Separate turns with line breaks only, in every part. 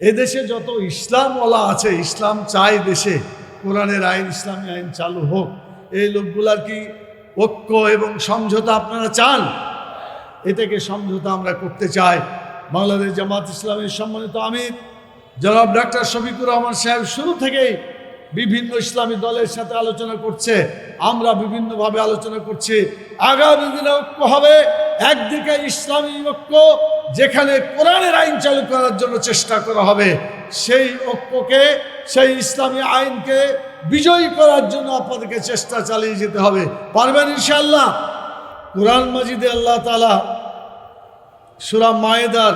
এদেশে যত ইসলামওয়ালা আছে, ইসলাম চাই দেশে, কোরআনের আইন, ইসলামী আইন চালু হোক। এই লোকগুলার কি ঐক্য এবং সমঝোতা আপনারা চান? এ থেকে সমঝোতা আমরা করতে চাই। বাংলাদেশ জামাত ইসলামের সম্মানিত আমির জনাব ডাক্তার শফিকুর রহমান সাহেব, শুরু থেকেই বিভিন্ন ইসলামী দলের সাথে আলোচনা করছে, আমরা বিভিন্নভাবে আলোচনা করছি। আগামী দিনে ঐক্য হবে, একদিকে ইসলামী ঐক্য, যেখানে কোরআনের আইন চালু করার জন্য চেষ্টা করা হবে, সেই ঐক্যকে, সেই ইসলামী আইনকে বিজয়ী করার জন্য আপনাদেরকে চেষ্টা চালিয়ে যেতে হবে। পারবেন ইনশাল্লাহ কোরআন মাজিদে আল্লাহ তালা সুরা মায়েদার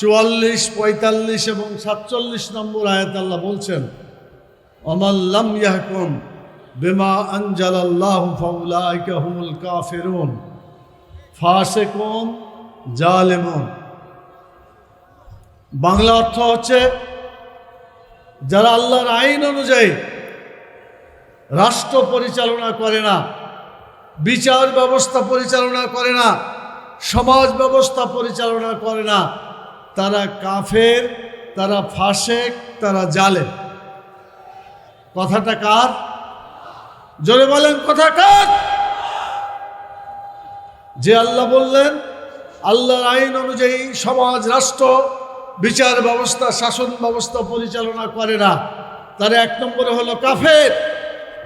চুয়াল্লিশ, পঁয়তাল্লিশ এবং সাতচল্লিশ নম্বর আয়াত আল্লাহ বলছেন অমাল্লাম ইয়াহকুম বেমা আনজাল আল্লাহ ফাউলাইকা হুমুল কাফিরুন। ফাসিকুন জালেমুন। বাংলা অর্থ হচ্ছে যারা আল্লাহর আইন অনুযায়ী রাষ্ট্র পরিচালনা করে না, বিচার ব্যবস্থা পরিচালনা করে না, সমাজ ব্যবস্থা পরিচালনা করে না, তারা কাফের, তারা ফাসেক, তারা জালে কথাটা কার? জোরে বলেন, কথা কার? যে আল্লাহ বললেন, আল্লাহর আইন অনুযায়ী সমাজ, রাষ্ট্র, বিচার ব্যবস্থা, শাসন ব্যবস্থা পরিচালনা করে না। তার এক নম্বরে হলো কাফের,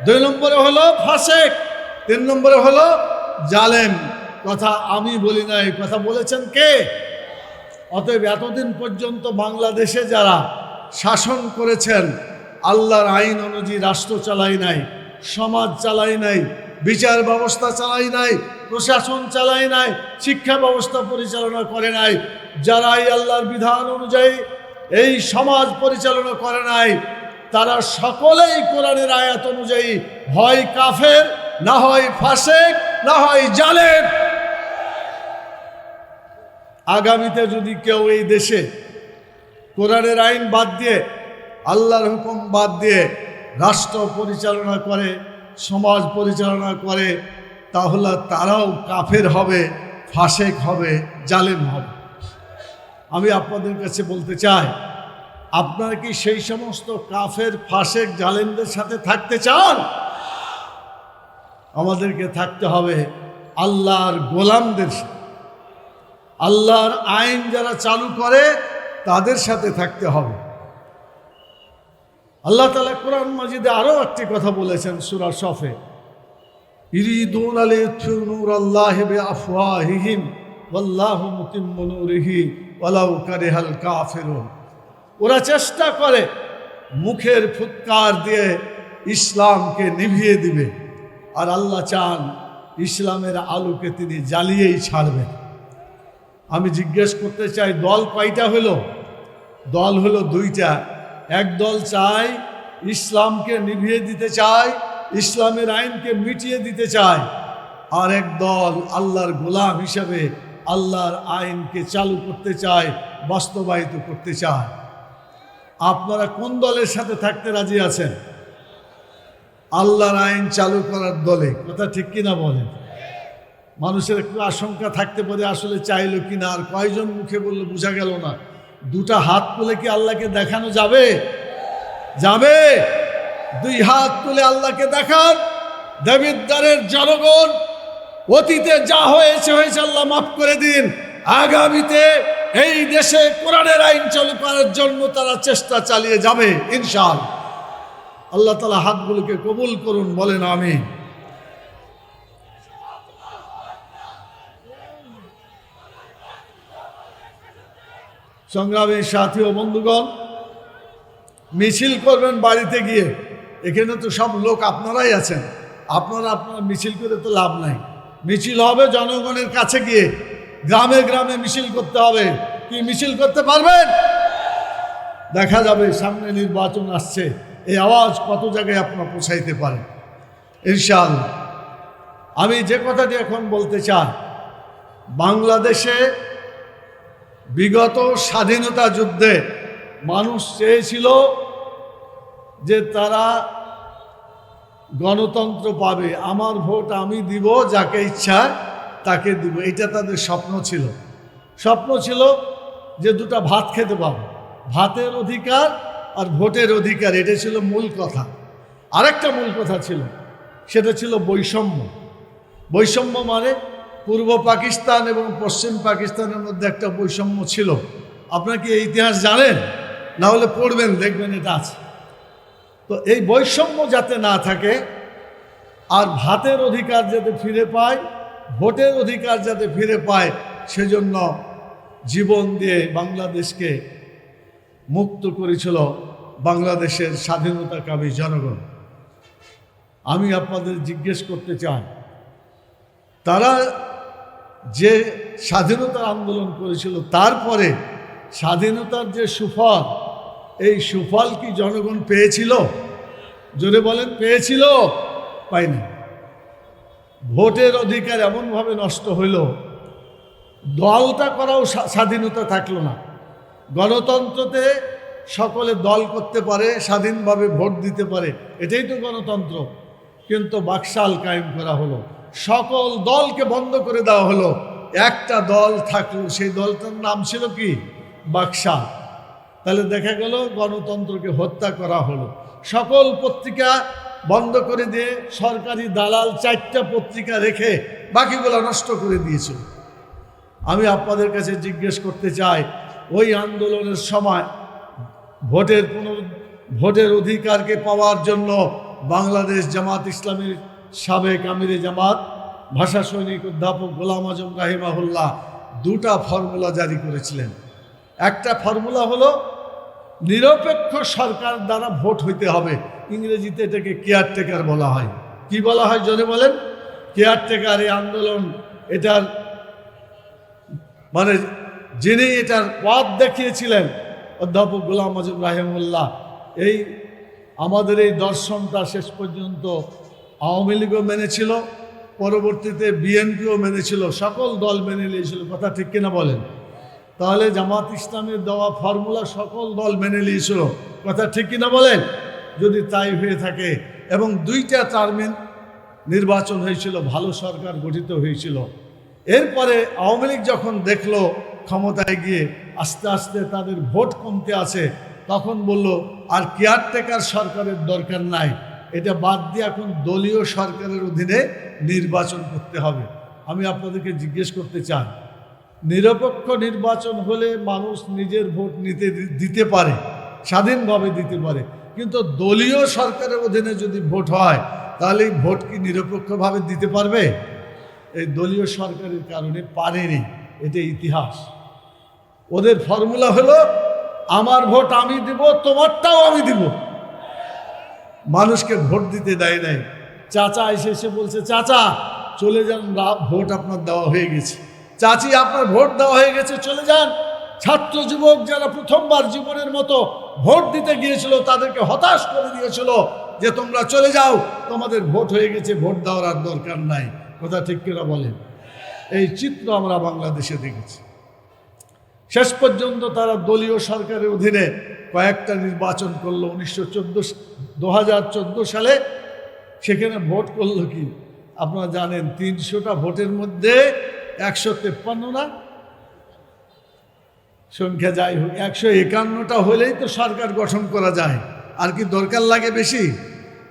দুই নম্বরে হলো ফাসেক, তিন নম্বরে হলো জালেম। কথা আমি বলি নাই, কথা বলেছেন কে? অতএব এতদিন পর্যন্ত বাংলাদেশে যারা শাসন করেছেন আল্লাহর আইন অনুযায়ী রাষ্ট্র চালাই নাই, সমাজ চালাই নাই, বিচার ব্যবস্থা চালাই নাই, প্রশাসন চালাই নাই, শিক্ষা ব্যবস্থা পরিচালনা করে নাই যারা এই আল্লাহর বিধান অনুযায়ী এই সমাজ পরিচালনা করে নাই, তারা সকলেই কোরআনের আয়াত অনুযায়ী হয় কাফের, না হয় ফাসেক, না হয় জালেম। আগামীতে যদি কেউ এই দেশে কোরআনের আইন বাদ দিয়ে আল্লাহর হুকুম বাদ দিয়ে রাষ্ট্র পরিচালনা করে, সমাজ পরিচালনা করে, তাহলে তারাও কাফের হবে, ফাসেক হবে, জালেম হবে। আমি আপনাদের কাছে বলতে চাই, আপনারা কি সেই সমস্ত কাফের, ফাসেক, জালেমদের সাথে থাকতে চান? আমাদেরকে থাকতে হবে আল্লাহর গোলামদের সাথে। আল্লাহর আইন যারা চালু করে, তাদের সাথে থাকতে হবে। আল্লাহ তালা কোরআন মাজিদে আরও একটি কথা বলেছেন সুরা শফে ইরিদুন আলী নূর আল্লাহ আফওয়াহিহিম ওয়াল্লাহু মুতিম্মু নূরিহি ওয়ালাউ কারিহাল কাফিরুন। ওরা চেষ্টা করে মুখের ফুৎকার দিয়ে ইসলামকে নিভিয়ে দিবে। আর আল্লাহ চান ইসলামের আলোকে তিনি জ্বালিয়েই ছাড়বেন। আমি জিজ্ঞেস করতে চাই, দল কয়টা হলো? দল হলো দুইটা। এক দল চায় ইসলামকে নিভিয়ে দিতে চায়, ইসলামের আইনকে মিটিয়ে দিতে চায়। আর এক দল আল্লাহর গোলাম হিসাবে আল্লাহর আইনকে চালু করতে চায়, বাস্তবায়িত করতে চায়। আপনারা কোন দলের সাথে থাকতে রাজি আছেন? আল্লাহর আইন চালু করার দলে, কথা ঠিক কিনা বলেন? মানুষের একটু আশঙ্কা থাকতে পারে, আসলে চাইলো কিনা, আর কয়জন মুখে বললে, বোঝা গেল না। দুটা হাত তুলে কি আল্লাহকে দেখানো যাবে? যাবে। দুই হাত তুলে আল্লাহকে দেখান। দেবিদ্বারের জনগণ, অতীতে যা হয়েছে হয়েছে আল্লাহ মাফ করে দিন। আগামীতে এই দেশে কোরআনের আইন চালু করার জন্য তারা চেষ্টা চালিয়ে যাবে ইনশাল আল্লাহ তালা হাতগুলোকে কবুল করুন, বলেন আমি সংগ্রামের সাথী ও বন্ধুগণ, মিছিল করবেন বাড়িতে গিয়ে। এখানে তো সব লোক আপনারাই আছেন। আপনারা আপনারা মিছিল করে তো লাভ নাই। মিছিল হবে জনগণের কাছে গিয়ে। গ্রামে গ্রামে মিছিল করতে হবে। কি মিছিল করতে পারবেন? দেখা যাবে সামনে নির্বাচন আসছে। এই আওয়াজ কত জায়গায় আপনারা পৌঁছাইতে পারেন ইনশাআল্লাহ। আমি যে কথাটি এখন বলতে চাই, বাংলাদেশে বিগত স্বাধীনতা যুদ্ধে মানুষ চেয়েছিল যে তারা গণতন্ত্র পাবে। আমার ভোট আমি দিব, যাকে ইচ্ছা তাকে দিব। এটা তাদের স্বপ্ন ছিল। স্বপ্ন ছিল যে দুটা ভাত খেতে পাবো। ভাতের অধিকার আর ভোটের অধিকার, এটা ছিল মূল কথা। আরেকটা মূল কথা ছিল, সেটা ছিল বৈষম্য। বৈষম্য মানে পূর্ব পাকিস্তান এবং পশ্চিম পাকিস্তানের মধ্যে একটা বৈষম্য ছিল। আপনারা কি এই ইতিহাস জানেন? না হলে পড়বেন, দেখবেন এটা আছে। তো এই বৈষম্য যাতে না থাকে, আর ভাতের অধিকার যাতে ফিরে পায়, ভোটের অধিকার যাতে ফিরে পায়, সেজন্য জীবন দিয়ে বাংলাদেশকে মুক্ত করেছিল বাংলাদেশের স্বাধীনতাকামী জনগণ। আমি আপনাদের জিজ্ঞেস করতে চাই, তারা যে স্বাধীনতার আন্দোলন করেছিল, তারপরে স্বাধীনতার যে সুফল, এই সুফল কি জনগণ পেয়েছিল? জোরে বলেন, পেয়েছিল? পায়নি ভোটের অধিকার এমনভাবে নষ্ট হইল, দলটা করাও স্বাধীনতা থাকল না। গণতন্ত্রতে সকলে দল করতে পারে, স্বাধীনভাবে ভোট দিতে পারে, এটাই তো গণতন্ত্র। কিন্তু বাকশাল কায়েম করা হলো। সকল দলকে বন্ধ করে দেওয়া হলো। একটা দল থাকল, সেই দলটার নাম ছিল কি? বাক্সা। তাহলে দেখা গেল গণতন্ত্রকে হত্যা করা হলো। সকল পত্রিকা বন্ধ করে দিয়ে সরকারি দালাল চারটা পত্রিকা রেখে বাকিগুলো নষ্ট করে দিয়েছিল আমি আপনাদের কাছে জিজ্ঞেস করতে চাই, ওই আন্দোলনের সময় ভোটের পুনর ভোটের অধিকারকে পাওয়ার জন্য বাংলাদেশ জামাত ইসলামীর সাবেক আমিরে জামাত, ভাষা সৈনিক অধ্যাপক গোলাম আজম রাহিমাহুল্লাহ দুটা ফর্মুলা জারি করেছিলেন। একটা ফর্মুলা হলো, নিরপেক্ষ সরকার দ্বারা ভোট হইতে হবে। ইংরেজিতে এটাকে কেয়ারটেকার বলা হয়। কি বলা হয় জনে বলেন? কেয়ারটেকার এই আন্দোলন, এটার মানে যিনি এটার পথ দেখিয়েছিলেন, অধ্যাপক গোলাম আজম রাহিমুল্লাহ এই আমাদের এই দর্শনটা শেষ পর্যন্ত আওয়ামী লীগও মেনেছিল, পরবর্তীতে বিএনপিও মেনেছিল, সকল দল মেনে নিয়েছিল, কথা ঠিক কিনা বলেন? তাহলে জামাত ইসলামের দেওয়া ফর্মুলা সকল দল মেনে নিয়েছিল, কথা ঠিক কিনা বলেন? যদি তাই হয়ে থাকে, এবং দুইটা টার্মিন নির্বাচন হয়েছিল, ভালো সরকার গঠিত হয়েছিল। এরপরে আওয়ামী লীগ যখন দেখল ক্ষমতায় গিয়ে আস্তে আস্তে তাদের ভোট কমতে আছে, তখন বলল, আর কেয়ারটেকার সরকারের দরকার নাই। এটা বাদ দিয়ে এখন দলীয় সরকারের অধীনে নির্বাচন করতে হবে। আমি আপনাদেরকে জিজ্ঞেস করতে চাই, নিরপেক্ষ নির্বাচন হলে মানুষ নিজের ভোট নিতে দিতে পারে, স্বাধীনভাবে দিতে পারে, কিন্তু দলীয় সরকারের অধীনে যদি ভোট হয়, তাহলে ভোট কি নিরপেক্ষভাবে দিতে পারবে? এই দলীয় সরকারের কারণে পারেনি, এটা ইতিহাস। ওদের ফর্মুলা হলো, আমার ভোট আমি দিব, তোমারটাও আমি দিব। মানুষকে ভোট দিতে দেয় নাই। চাচা এসে এসে বলছে, চাচা, চলে যান ভোট আপনার দেওয়া হয়ে গেছে। চাচি, আপনার ভোট দেওয়া হয়ে গেছে, চলে যান। ছাত্র যুবক যারা প্রথমবার জীবনের মতো ভোট দিতে গিয়েছিল, তাদেরকে হতাশ করে দিয়েছিল যে, তোমরা চলে যাও, তোমাদের ভোট হয়ে গেছে, ভোট দেওয়ার আর দরকার নাই। কথা ঠিক কিনা বলেন? এই চিত্র আমরা বাংলাদেশে দেখেছি। শেষ পর্যন্ত তারা দলীয় সরকারের অধীনে কয়েকটা নির্বাচন করল উনিশশো চোদ্দ দু সালে। সেখানে ভোট করল কি? আপনারা জানেন, তিনশোটা ভোটের মধ্যে একশো তেপ্পান্ন না সংখ্যা যাই হোক, একশো একান্নটা হলেই তো সরকার গঠন করা যায়। আর কি দরকার লাগে বেশি?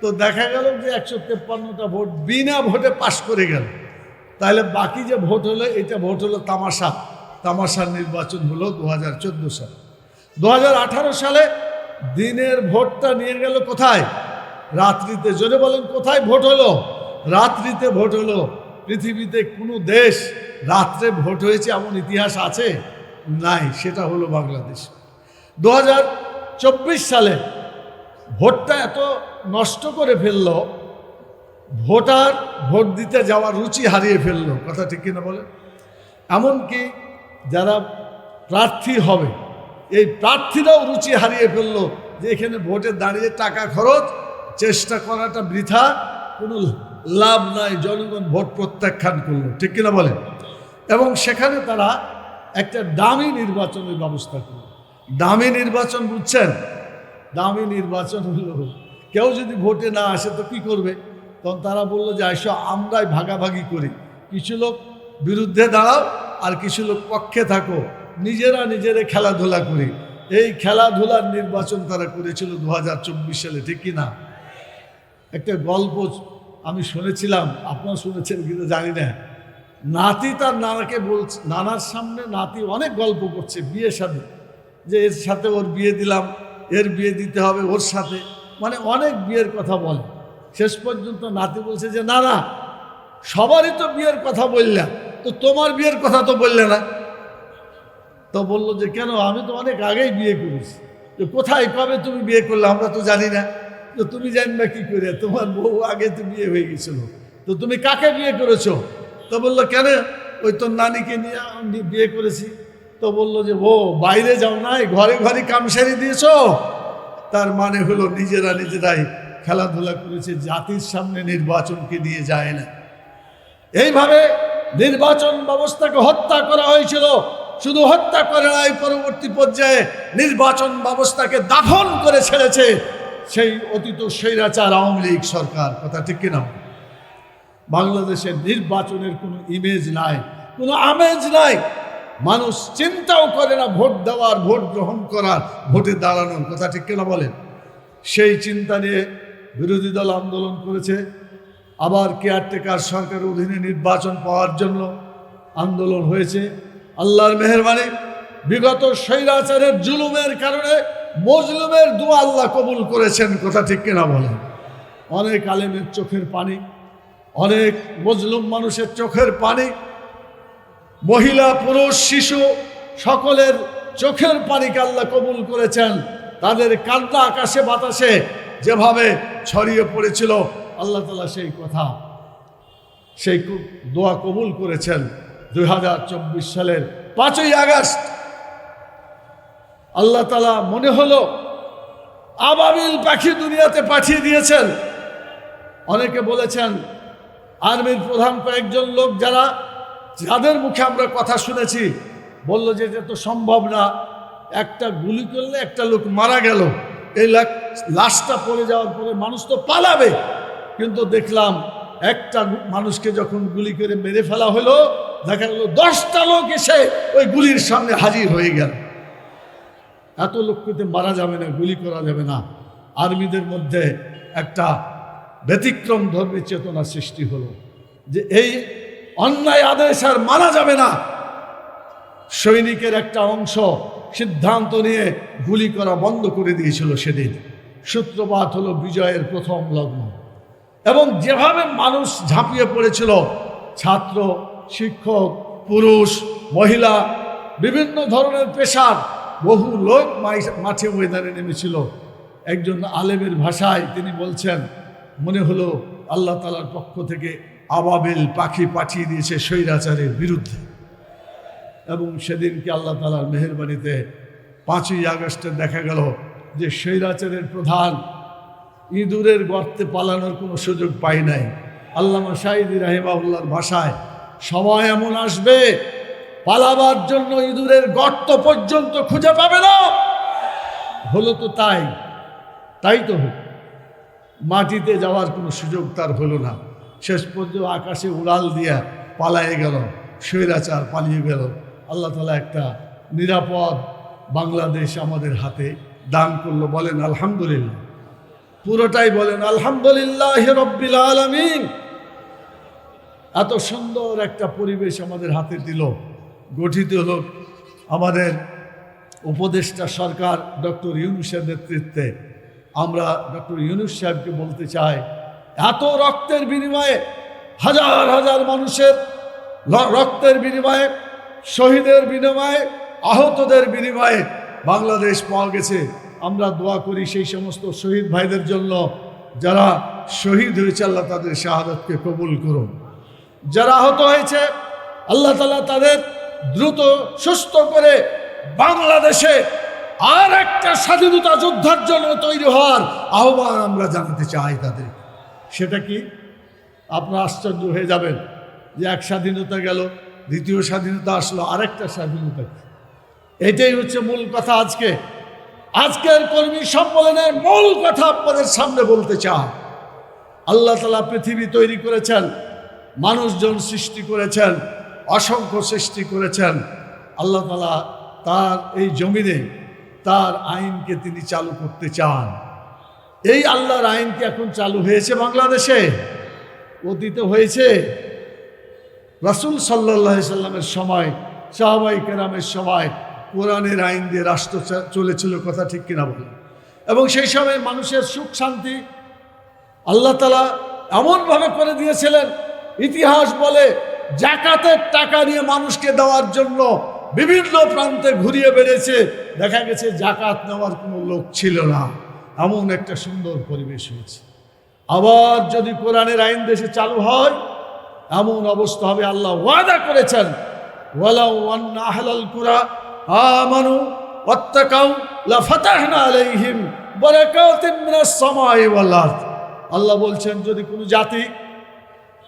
তো দেখা গেল যে একশো তেপ্পান্নটা ভোট বিনা ভোটে পাশ করে গেল। তাহলে বাকি যে ভোট হলো, এটা ভোট হলো তামাশা। তামাশার নির্বাচন হলো দু সালে। দু হাজার আঠারো সালে দিনের ভোটটা নিয়ে গেল কোথায়? রাত্রিতে। জোরে বলেন, কোথায় ভোট হলো? রাত্রিতে ভোট হলো। পৃথিবীতে কোনো দেশ রাত্রে ভোট হয়েছে এমন ইতিহাস আছে? নাই, সেটা হলো বাংলাদেশ। দু হাজার চব্বিশ সালে ভোটটা এত নষ্ট করে ফেলল, ভোটার ভোট দিতে যাওয়ার রুচি হারিয়ে ফেলল। কথা ঠিক কিনা বলে এমনকি যারা প্রার্থী হবে এই প্রার্থীরাও রুচি হারিয়ে ফেলল যে এখানে ভোটে দাঁড়িয়ে টাকা খরচ, চেষ্টা করাটা বৃথা, কোনো লাভ নাই, জনগণ ভোট প্রত্যাখ্যান করল, ঠিক কিনা বলে এবং সেখানে তারা একটা দামি নির্বাচনের ব্যবস্থা করল। দামি নির্বাচন বুঝছেন? দামি নির্বাচন হলো, কেউ যদি ভোটে না আসে তো কি করবে? তখন তারা বলল যে এসো আমরাই ভাগাভাগি করি। কিছু লোক বিরুদ্ধে দাঁড়াও আর কিছু লোক পক্ষে থাকো। নিজেরা নিজেরা খেলাধুলা করি। এই খেলাধুলার নির্বাচন তারা করেছিল দু হাজার চব্বিশ সালে, ঠিক কি না একটা গল্প আমি শুনেছিলাম, আপনারা শুনেছেন কিন্তু জানি না। নাতি তার নানাকে বলছে, নানার সামনে নাতি অনেক গল্প করছে বিয়ের সাথে, যে এর সাথে ওর বিয়ে দিলাম, এর বিয়ে দিতে হবে ওর সাথে মানে অনেক বিয়ের কথা বলে। শেষ পর্যন্ত নাতি বলছে যে না না সবারই তো বিয়ের কথা বললাম, তো তোমার বিয়ের কথা তো বললে না। তো বলল যে, কেন? আমি তো অনেক আগেই বিয়ে করেছি। তো কোথায়, কবে তুমি বিয়ে করলে? আমরা তো জানি না। তো তুমি জানবে কি করে? তোমার বউ আগে তো বিয়ে হয়ে গেছিল। তো তুমি কাকে বিয়ে করেছ? তো বলল, কেন? ওই তোর নানিকে নিয়ে আমি বিয়ে করেছি। তো বলল যে ও বাইরে যাও নাই, ঘরে ঘরে কামসারি দিয়েছ? তার মানে হলো নিজেরা নিজেরাই খেলাধুলা করেছে, জাতির সামনে নির্বাচনকে নিয়ে যায় না। এইভাবে নির্বাচন ব্যবস্থাকে হত্যা করা হয়েছিল। শুধু হত্যা করে নাই, পরবর্তী পর্যায়ে নির্বাচন ব্যবস্থাকে দাফন করে ছেড়েছে সেই অতীত স্বৈরাচার আওয়ামী লীগ সরকার। কথা ঠিক কিনা? বাংলাদেশের নির্বাচনের কোনো ইমেজ নাই, কোনো আমেজ নাই। মানুষ চিন্তাও করে না ভোট দেওয়ার, ভোট গ্রহণ করার, ভোটে দাঁড়ানোর। কথা ঠিক কিনা বলেন? সেই চিন্তা নিয়ে বিরোধী দল আন্দোলন করেছে। আবার কেয়ারটেকার সরকারের অধীনে নির্বাচন পাওয়ার জন্য আন্দোলন হয়েছে। আল্লাহর মেহরবানি। বিগত স্বৈরাচারের জুলুমের কারণে মজলুমের দোয়া আল্লাহ কবুল করেছেন, কথা ঠিক কিনা বলেন? অনেক আলেমের চোখের পানি, অনেক মজলুম মানুষের চোখের পানি, মহিলা, পুরুষ, শিশু, সকলের চোখের পানিকে আল্লাহ কবুল করেছেন। তাদের কান্না আকাশে, বাতাসে যেভাবে ছড়িয়ে পড়েছিল, আল্লাহ তালা সেই কথা, সেই দোয়া কবুল করেছেন। দুই হাজার চব্বিশ সালের পাঁচই আগস্ট আল্লাহ তালা মনে হলো আবাবিল পাখি দুনিয়াতে পাঠিয়ে দিয়েছেন। অনেকে বলেছেন আর্মির প্রধান কয়েকজন লোক যারা, যাদের মুখে আমরা কথা শুনেছি, বলল যে এটা তো সম্ভব না, একটা গুলি করলে একটা লোক মারা গেল, এই লাশটা পড়ে যাওয়ার পরে মানুষ তো পালাবে। কিন্তু দেখলাম একটা মানুষকে যখন গুলি করে মেরে ফেলা হলো দেখা গেল দশটা লোক এসে ওই গুলির সামনে হাজির হয়ে গেল। এত লোককে মারা যাবে না, গুলি করা যাবে না। আর্মিদের মধ্যে একটা ব্যতিক্রম ধর্মী চেতনা সৃষ্টি হলো যে এই অন্যায় আদেশ আর মানা যাবে না। সৈনিকের একটা অংশ সিদ্ধান্ত নিয়ে গুলি করা বন্ধ করে দিয়েছিল সেদিন। সূত্রপাত হলো বিজয়ের প্রথম লগ্ন। এবং যেভাবে মানুষ ঝাঁপিয়ে পড়েছিল, ছাত্র শিক্ষক, পুরুষ, মহিলা, বিভিন্ন ধরনের পেশার বহু লোক মাঠে ময়দানে নেমেছিল। একজন আলেমের ভাষায় তিনি বলছেন, মনে হলো আল্লাহ তালার পক্ষ থেকে আবাবেল পাখি পাঠিয়ে দিয়েছে স্বৈরাচারের বিরুদ্ধে। এবং সেদিনকে আল্লাহ তালার মেহরবানিতে পাঁচই আগস্টে দেখা গেল যে স্বৈরাচারের প্রধান ইঁদুরের গর্তে পালানোর কোনো সুযোগ পাই নাই। আল্লামা শাহিদি রাহিমাউল্লাহর ভাষায় সময় এমন আসবে, পালাবার জন্য ইঁদুরের গর্ত পর্যন্ত খুঁজে পাবে না। হলো তো তাই তাই তো মাটিতে যাওয়ার কোনো সুযোগ তার হলো না। শেষ পর্যন্ত আকাশে উড়াল দিয়া পালায়ে গেল, স্বৈরাচার পালিয়ে গেল। আল্লাহ তালা একটা নিরাপদ বাংলাদেশ আমাদের হাতে দান করল, বলেন আলহামদুলিল্লাহ। পুরোটাই বলেন, আলহামদুলিল্লাহ রব্বিল আলমিন। এত সুন্দর একটা পরিবেশ আমাদের হাতে দিল। গঠিত হলো আমাদের উপদেষ্টা সরকার ডক্টর ইউনুসের নেতৃত্বে। আমরা ডক্টর ইউনুস সাহেবকে বলতে চাই, এত রক্তের বিনিময়ে হাজার হাজার মানুষের রক্তের বিনিময়ে, শহীদের বিনিময়ে, আহতদের বিনিময়ে বাংলাদেশ পাওয়া গেছে। আমরা দোয়া করি সেই সমস্ত শহীদ ভাইদের জন্য, যারা শহীদ হয়েছে, আল্লাহ তাদের শাহাদতকে কবুল করুন যারা আহত হয়েছে, আল্লাহ তালা তাদের দ্রুত, সুস্থ করে বাংলাদেশে আর একটা স্বাধীনতা যোদ্ধার জন্য তৈরি হওয়ার আহ্বান আমরা জানাতে চাই তাদের। সেটা কি? আপনারা আশ্চর্য হয়ে যাবেন যে এক স্বাধীনতা গেল, দ্বিতীয় স্বাধীনতা আসলো, আরেকটা স্বাধীনতা। এটাই হচ্ছে মূল কথা আজকে। আজকের কর্মী সম্মেলনের মূল কথা আপনাদের সামনে বলতে চাই। আল্লাহ তালা পৃথিবী তৈরি করেছেন। মানুষজন সৃষ্টি করেছেন, অসংখ্য সৃষ্টি করেছেন। আল্লাহ তালা তার এই জমিনে তার আইনকে তিনি চালু করতে চান। এই আল্লাহর আইন কি এখন চালু হয়েছে বাংলাদেশে? অতীতে হয়েছে। রাসুল সাল্লাহ সাল্লামের সময়, সাহাবাই কেরামের সময় কোরআনের আইন দিয়ে রাষ্ট্র চলেছিল কথা ঠিক কিনা বলে? এবং সেই সময় মানুষের সুখ শান্তি আল্লাহ তালা এমনভাবে করে দিয়েছিলেন ইতিহাস বলে জাকাতের টাকা নিয়ে মানুষকে দেওয়ার জন্য বিভিন্ন প্রান্তে ঘুরিয়ে বেড়েছে। দেখা গেছে জাকাত নেওয়ার কোনো লোক ছিল না। এমন একটা সুন্দর পরিবেশ হয়েছে। আবার যদি কোরআনের আইন দেশে চালু হয়, এমন অবস্থা হবে আল্লাহ ওয়াদা করেছেন। আলাইহিম আল্লাহ বলছেন, যদি কোনো জাতি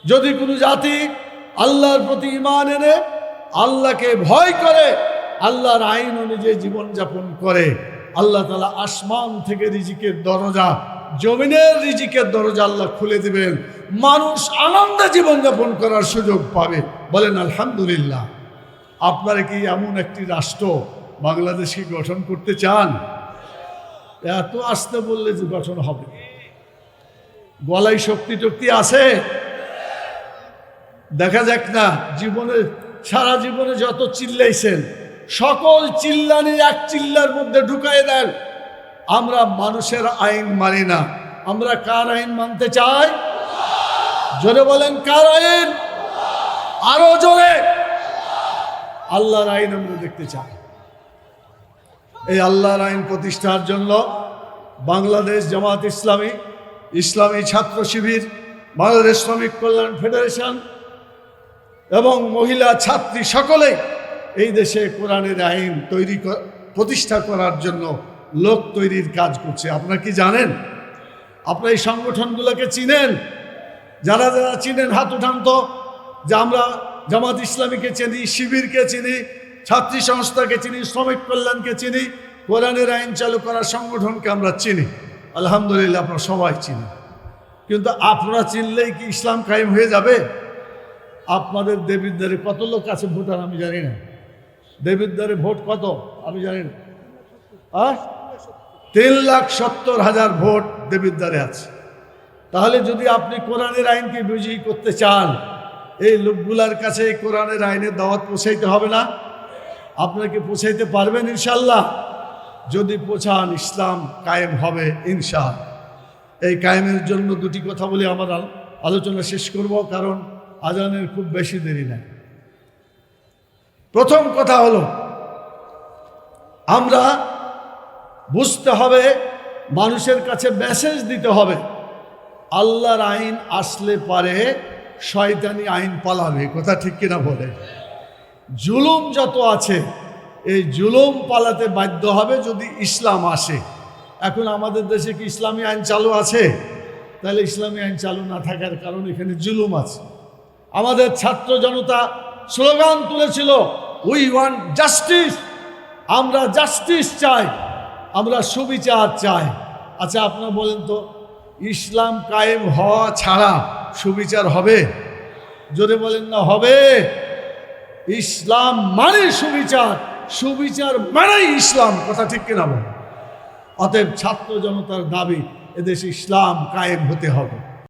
যদি কোনো জাতি আল্লাহর প্রতি ইমান এনে আল্লাহকে ভয় করে, আল্লাহর আইন অনুযায়ী জীবনযাপন করে, আল্লাহ তালা আসমান থেকে রিজিকের দরজা, জমিনের রিজিকের দরজা আল্লাহ খুলে দিবেন। মানুষ আনন্দে জীবনযাপন করার সুযোগ পাবে। বলেন, আলহামদুলিল্লাহ। আপনারা কি এমন একটি রাষ্ট্র বাংলাদেশকে গঠন করতে চান? এত আসতে বললে যে গঠন হবে। গলায় শক্তি টক্তি আছে? দেখা যাক না, জীবনে, সারা জীবনে যত চিল্লাইছেন, সকল চিল্লানি এক চিল্লার মধ্যে ঢুকাই দেন। আমরা মানুষের আইন মানি না। আমরা কার আইন মানতে চাই? জোরে বলেন, কার আইন? আরও জোরে। আল্লাহর আইন আমরা দেখতে চাই। এই আল্লাহর আইন প্রতিষ্ঠার জন্য বাংলাদেশ জামাত ইসলামী ইসলামী ছাত্র শিবির, বাংলাদেশ শ্রমিক কল্যাণ ফেডারেশন এবং মহিলা, ছাত্রী সকলেই এই দেশে কোরআনের আইন তৈরি প্রতিষ্ঠা করার জন্য লোক তৈরির কাজ করছে। আপনারা কি জানেন? আপনারা এই সংগঠনগুলোকে চিনেন? যারা যারা চিনেন, হাত উঠান তো। যে আমরা জামাত ইসলামীকে চিনি, শিবিরকে চিনি, ছাত্রী সংস্থাকে চিনি, শ্রমিক কল্যাণকে চিনি, কোরআনের আইন চালু করার সংগঠনকে আমরা চিনি। আলহামদুলিল্লাহ, আপনারা সবাই চিনি কিন্তু আপনারা চিনলেই কি ইসলাম কায়েম হয়ে যাবে? আপনাদের দেবিদ্বারে কত লোক আছে ভোটার আমি জানি না। দেবিদ্বারে ভোট কত? আমি জানি না। আহ? তিন লাখ সত্তর হাজার ভোট দেবিদ্বারে আছে। তাহলে যদি আপনি কোরআনের আইনকে বিজয়ী করতে চান, এই লোকগুলার কাছে এই কোরআনের আইনের দাওয়াত পৌঁছাইতে হবে না? আপনাকে পৌঁছাইতে পারবেন ইনশাল্লাহ যদি পৌঁছান, ইসলাম কায়েম হবে ইনশাআল্লাহ। এই কায়েমের জন্য দুটি কথা বলে আমার আলোচনা শেষ করব, কারণ আজানের খুব বেশি দেরি নাই। প্রথম কথা হলো, আমরা বুঝতে হবে, মানুষের কাছে মেসেজ দিতে হবে, আল্লাহর আইন আসলে পারে শয়তানি আইন পালাবে, কথা ঠিক কিনা বলে। জুলুম যত আছে, এই জুলুম পালাতে বাধ্য হবে যদি ইসলাম আসে। এখন আমাদের দেশে কি ইসলামী আইন চালু আছে? তাহলে ইসলামী আইন চালু না থাকার কারণ এখানে জুলুম আছে। আমাদের ছাত্র জনতা স্লোগান তুলেছিল উই ওয়ান্ট জাস্টিস আমরা জাস্টিস চাই, আমরা সুবিচার চাই। আচ্ছা আপনারা বলেন তো, ইসলাম কায়েম হওয়া ছাড়া সুবিচার হবে? জোরে বলেন না, হবে। ইসলাম মানে সুবিচার সুবিচার মানেই ইসলাম, কথা ঠিক কিনা বলেন? অতএব ছাত্র জনতার দাবি, এদেশে ইসলাম কায়েম হতে হবে।